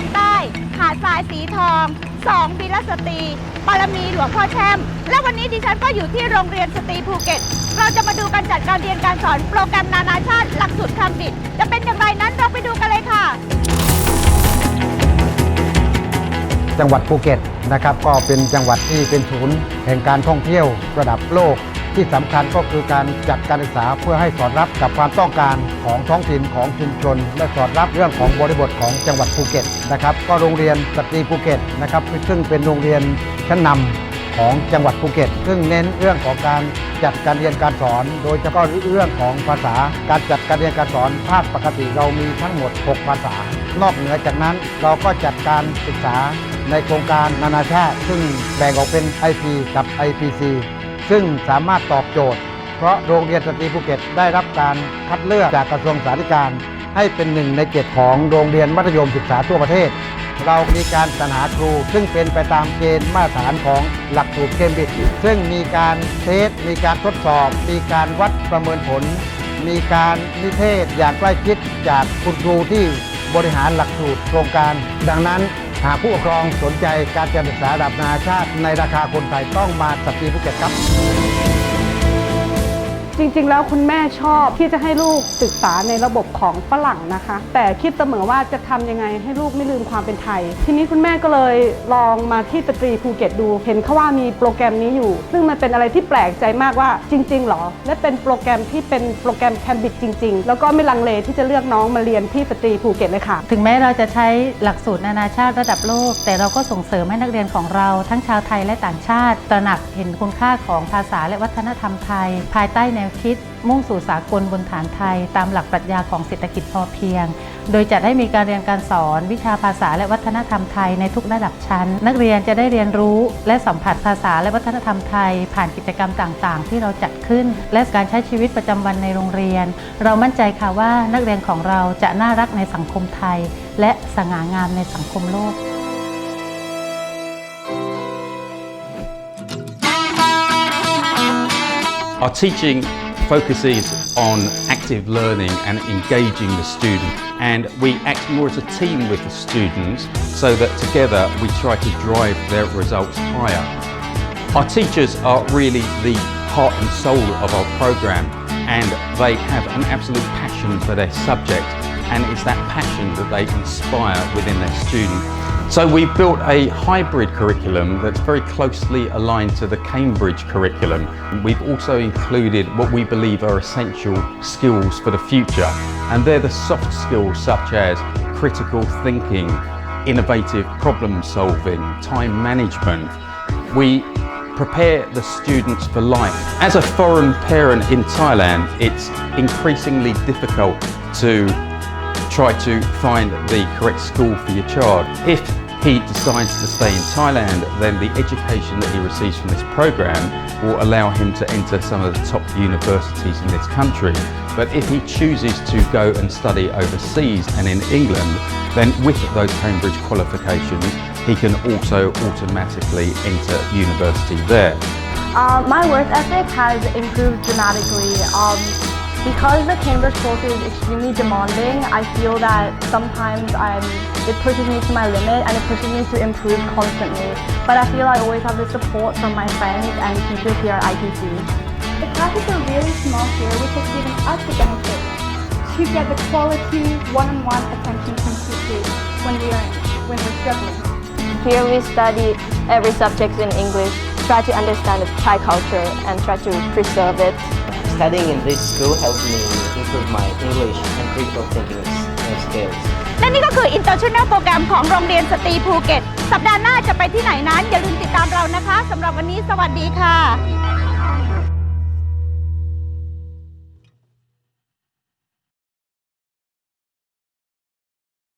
องใต้ หาดทรายสีทองสองบิลสตรีบารมีหลวงพ่อแช่ม และวันนี้ดิฉันก็อยู่ที่โรงเรียนสตรีภูเก็ต เราจะมาดูการจัดการเรียนการสอนโปรแกรมนานาชาติหลักสูตรคำบิด จะเป็นอย่างไรนั้นเราไปดูกันเลยค่ะ จังหวัดภูเก็ตนะครับก็เป็นจังหวัดที่เป็นศูนย์แห่งการท่องเที่ยวระดับโลก ที่สำคัญก็คือการจัดการศึกษาเพื่อให้สอดรับกับความต้องการของท้องถิ่นของชุมชน และสอดรับเรื่องของบริบทของจังหวัดภูเก็ตนะครับ ก็โรงเรียนสตรีภูเก็ตนะครับซึ่งเป็นโรงเรียนชั้นนำของจังหวัดภูเก็ต ซึ่งเน้นเรื่องของการจัดการเรียนการสอน โดยเฉพาะเรื่องของภาษา การจัดการเรียนการสอนภาคปกติเรามีทั้งหมด 6 ภาษา นอกเหนือจากนั้นเราก็จัดการศึกษาในโครงการนานาชาติ ซึ่งแบ่งออกเป็น IP กับ IPC ซึ่งสามารถตอบโจทย์ เพราะโรงเรียนสตรีภูเก็ตได้รับการคัดเลือกจากกระทรวงสาธารณสุขให้เป็นหนึ่งในเจ็ดของโรงเรียนมัธยมศึกษาทั่วประเทศ เรามีการสรรหาครู ซึ่งเป็นไปตามเกณฑ์มาตรฐานของหลักสูตรเคมบริดจ์ซึ่งมีการเทสมีการทดสอบ มีการวัดประเมินผล มีการนิเทศอย่างใกล้ชิดจากคุณครูที่บริหารหลักสูตรโครงการ ดังนั้น หากผู้ปกครองสนใจการจัดศึกษาระดับนานาชาติในราคาคนไทยต้องมาสตรีภูเก็ตครับ จริง ๆ แล้วคุณแม่ชอบที่จะให้ลูกศึกษาในระบบของฝรั่งนะคะ แต่คิดเสมอว่าจะทำยังไงให้ลูกไม่ลืมความเป็นไทย ทีนี้คุณแม่ก็เลยลองมาที่สตรีภูเก็ตดู เห็นเขาว่ามีโปรแกรมนี้อยู่ ซึ่งมันเป็นอะไรที่แปลกใจมากว่าจริง ๆ หรอ และเป็นโปรแกรมที่เป็นโปรแกรมแคมบิดจริง ๆ แล้วก็ไม่ลังเลที่จะเลือกน้องมาเรียนที่สตรีภูเก็ตเลยค่ะ ถึงแม้เราจะใช้หลักสูตรนานาชาติระดับโลก แต่เราก็ส่งเสริมให้นักเรียนของเราทั้งชาวไทยและต่างชาติ ตระหนักเห็นคุณค่าของภาษาและวัฒนธรรมไทย ภายใต้แนวคิดมุ่งสู่สากลบนฐานไทย ตามหลักปรัชญาของเศรษฐกิจพอเพียง โดยจัดให้มีการเรียนการสอนวิชาภาษาและวัฒนธรรมไทยในทุกระดับชั้น นักเรียนจะได้เรียนรู้และสัมผัสภาษาและวัฒนธรรมไทย ผ่านกิจกรรมต่างๆ ที่เราจัดขึ้น และการใช้ชีวิตประจำวันในโรงเรียน เรามั่นใจค่ะว่านักเรียนของเราจะน่ารักในสังคมไทย และสง่างามในสังคมโลก Our teaching focuses on active learning and engaging the student and we act more as a team with the students so that together we try to drive their results higher. Our teachers are really the heart and soul of our program and they have an absolute passion for their subject and it's that passion that they inspire within their student. So we've built a hybrid curriculum that's very closely aligned to the Cambridge curriculum. We've also included what we believe are essential skills for the future and they're the soft skills such as critical thinking, innovative problem solving, time management. We prepare the students for life. As a foreign parent in Thailand, it's increasingly difficult to try to find the correct school for your child. If he decides to stay in Thailand, then the education that he receives from this program will allow him to enter some of the top universities in this country. But if he chooses to go and study overseas and in England, then with those Cambridge qualifications, he can also automatically enter university there. Uh, my work ethic has improved dramatically. Um, because the Cambridge course is extremely demanding, I feel that sometimes I'm, it pushes me to my limit and it pushes me to improve constantly. But I feel I always have the support from my friends and teachers here at ITC. The classes are really small here, which has given us the benefit to get the quality one-on-one attention from teachers when we are when we're struggling. Here we study every subject in English, try to understand the Thai culture and try to preserve it. Studying in this school helped me improve my English and critical thinking skills. และนี่ก็คือ International โปรแกรมของโรงเรียนสตรีภูเก็ต สัปดาห์หน้าจะไปที่ไหนนั้น อย่าลืมติดตามเรานะคะสำหรับวันนี้สวัสดีค่ะ